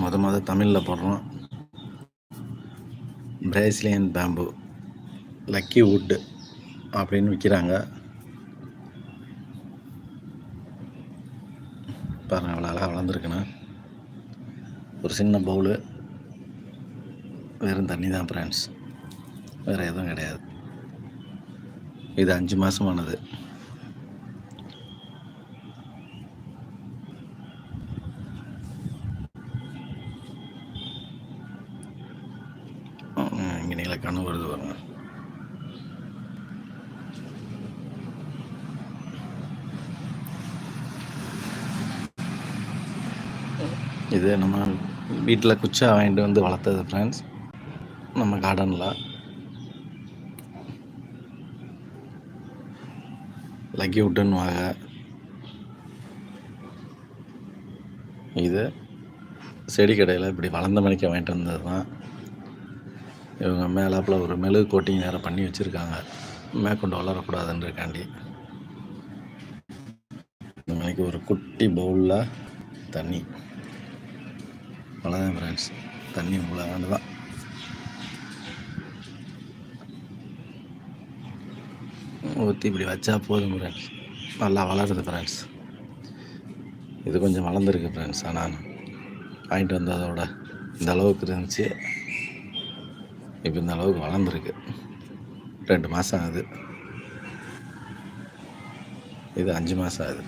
மொத மொத தமிழில் போடுறோம். பிரேஸ்லியன் பேம்பு லக்கி வுட்டு அப்படின்னு விற்கிறாங்க பாருங்கள் அவ்வளோ அழகாக வளர்ந்துருக்குண்ணா. ஒரு சின்ன பவுலு வெறும் தண்ணி தான் ஃப்ரெண்ட்ஸ் வேறு எதுவும் கிடையாது. இது அஞ்சு மாதமானது இங்கே நீங்கள கண்ணு வருது பாருங்க. இது நம்ம வீட்டில் குச்சா வாங்கிட்டு வந்து வளர்த்தது ஃப்ரெண்ட்ஸ் நம்ம கார்டனில் லக்கி விட்டுன்னுவாங்க இது செடி கடையில் இப்படி வளர்ந்த மணிக்க வாங்கிட்டு வந்தது தான் இவங்க மேலாப்பில் ஒரு மெழுகு கோட்டிங் வேறு பண்ணி வச்சுருக்காங்க. மேற்கொண்டு வளரக்கூடாதுன்றக்காண்டி இந்த ஒரு குட்டி பவுலில் தண்ணி. அவ்வளோதான் ஃப்ரெண்ட்ஸ் தண்ணி இவ்வளோ தான் ஊற்றி இப்படி வச்சா போதும் ஃப்ரெண்ட்ஸ் நல்லா வளருது ஃப்ரெண்ட்ஸ் இது கொஞ்சம் வளர்ந்துருக்கு ஃப்ரெண்ட்ஸ் ஆனால் வாங்கிட்டு வந்ததோட இந்த அளவுக்கு இருந்துச்சு. இப்போ இந்த அளவுக்கு வளர்ந்துருக்கு. ரெண்டு மாதம் ஆகுது. இது அஞ்சு மாதம் ஆகுது.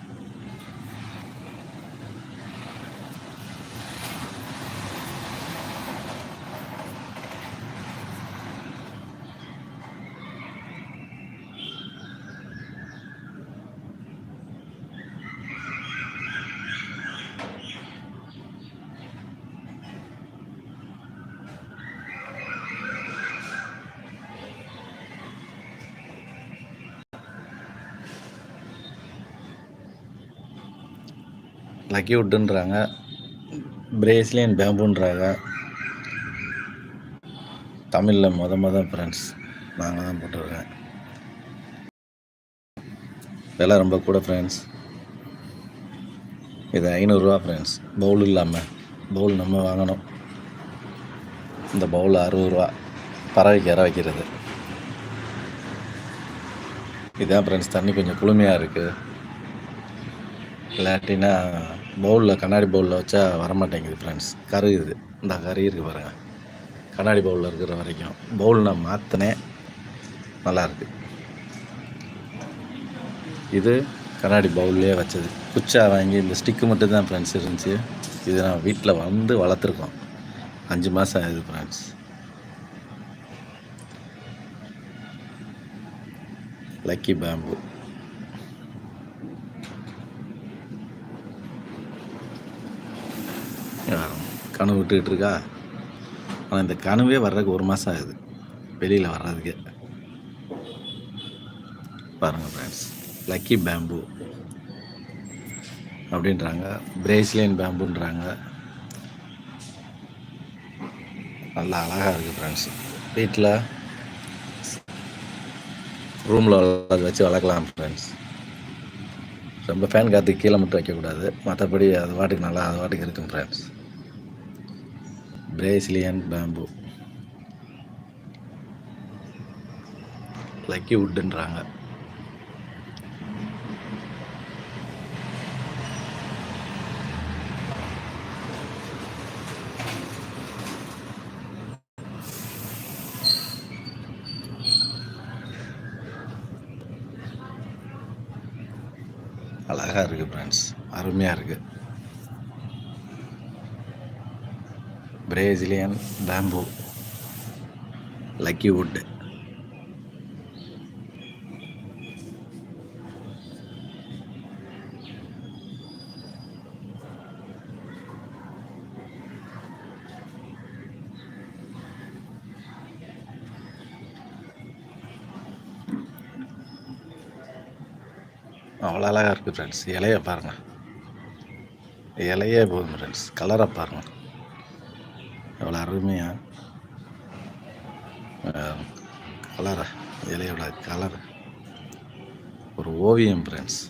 லக்கி உட்டுன்றாங்க பிரேஸ்லியன் பேம்புன்றாங்க. தமிழில் மொத மொதல் ஃப்ரெண்ட்ஸ் நாங்கள் தான் போட்டிருக்கேன். விலை ரொம்ப கூட ஃப்ரெண்ட்ஸ் இது ஐநூறுரூவா ஃப்ரெண்ட்ஸ் பவுல் இல்லாமல் பவுல் நம்ம வாங்கணும். இந்த பவுல் அறுபது ரூபா. பறவைக்கு இற வைக்கிறது. இதான் ஃப்ரெண்ட்ஸ் தண்ணி கொஞ்சம் குளுமையாக இருக்குது இல்லாட்டினா பவுலில் கண்ணாடி பவுலில் வச்சா வரமாட்டேங்குது ஃப்ரெண்ட்ஸ் கருகுது. இந்த கறி இருக்குது பாருங்கள் கண்ணாடி பவுலில் இருக்கிற வரைக்கும். பவுல் நான் மாற்றினேன் நல்லாயிருக்கு இது கண்ணாடி பவுல்லே வச்சது. குச்சா வாங்கி இந்த ஸ்டிக்கு மட்டும் தான் ஃப்ரெண்ட்ஸ் இருந்துச்சு. இது நான் வீட்டில் வந்து வளர்த்துருக்கோம். அஞ்சு மாதம் ஆகுது ஃப்ரெண்ட்ஸ் லக்கி பேம்பு கனவு விட்டுக்கிட்டு இருக்கா? ஆனால் இந்த கனவே வர்றதுக்கு ஒரு மாதம் ஆகுது. வெளியில் வர்றதுக்கு. பாருங்கள் ஃப்ரெண்ட்ஸ் லக்கி பேம்பு அப்படின்றாங்க. பிரேஸ்லியன் பேம்புன்றாங்க நல்லா அழகாக இருக்குது ஃப்ரெண்ட்ஸ் வீட்டில் ரூமில் வச்சு வளர்க்கலாம் ஃப்ரெண்ட்ஸ் ரொம்ப ஃபேன் காற்று கீழே மட்டும் வைக்கக்கூடாது. மற்றபடி அது வாட்டுக்கு நல்லா அது வாட்டுக்கு இருக்கும் ஃப்ரெண்ட்ஸ் பிரேசிலியன் பேம்பு லக்கி உட்டுன்றாங்க அழகாக இருக்குது ஃப்ரெண்ட்ஸ் அருமையாக இருக்குது பிரேசிலியன் பேம்பூ லக்கி வுட்டு அவ்வளோ அழகாக இருக்குது ஃப்ரெண்ட்ஸ் இலையை பாருங்கள் இலையே போதும் ஃப்ரெண்ட்ஸ் கலரை பாருங்கள் எவ்வளோ அருமையாக கலரை இலையோட கலர் ஒரு ஓவியம் friends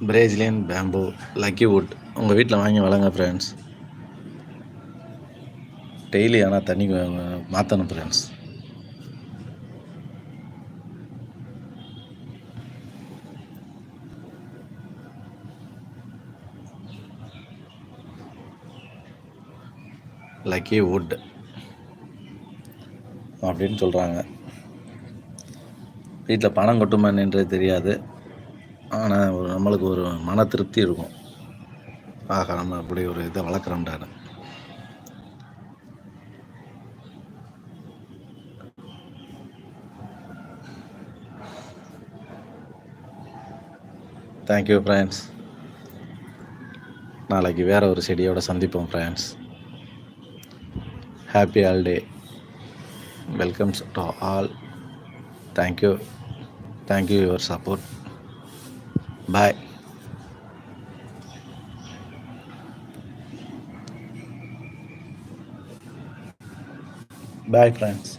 Brazilian bamboo lucky wood உங்கள் வீட்டில் வாங்கி வளங்க ஃப்ரெண்ட்ஸ் டெய்லி ஆனால் தண்ணி மாற்றணும் ஃப்ரெண்ட்ஸ் லக்கி வுட் அப்படின்னு சொல்கிறாங்க வீட்டில் பணம் கொட்டுமான்ன்றது தெரியாது. ஆனால் ஒரு நம்மளுக்கு ஒரு மன திருப்தி இருக்கும். ஆக நம்ம அப்படி ஒரு இதை வளர்க்குறோம்டாரு தேங்க்யூ ஃப்ரெண்ட்ஸ் நாளைக்கு வேறு ஒரு செடியோட சந்திப்போம் friends happy all day welcomes to all thank you thank you your support Bye. Bye, friends.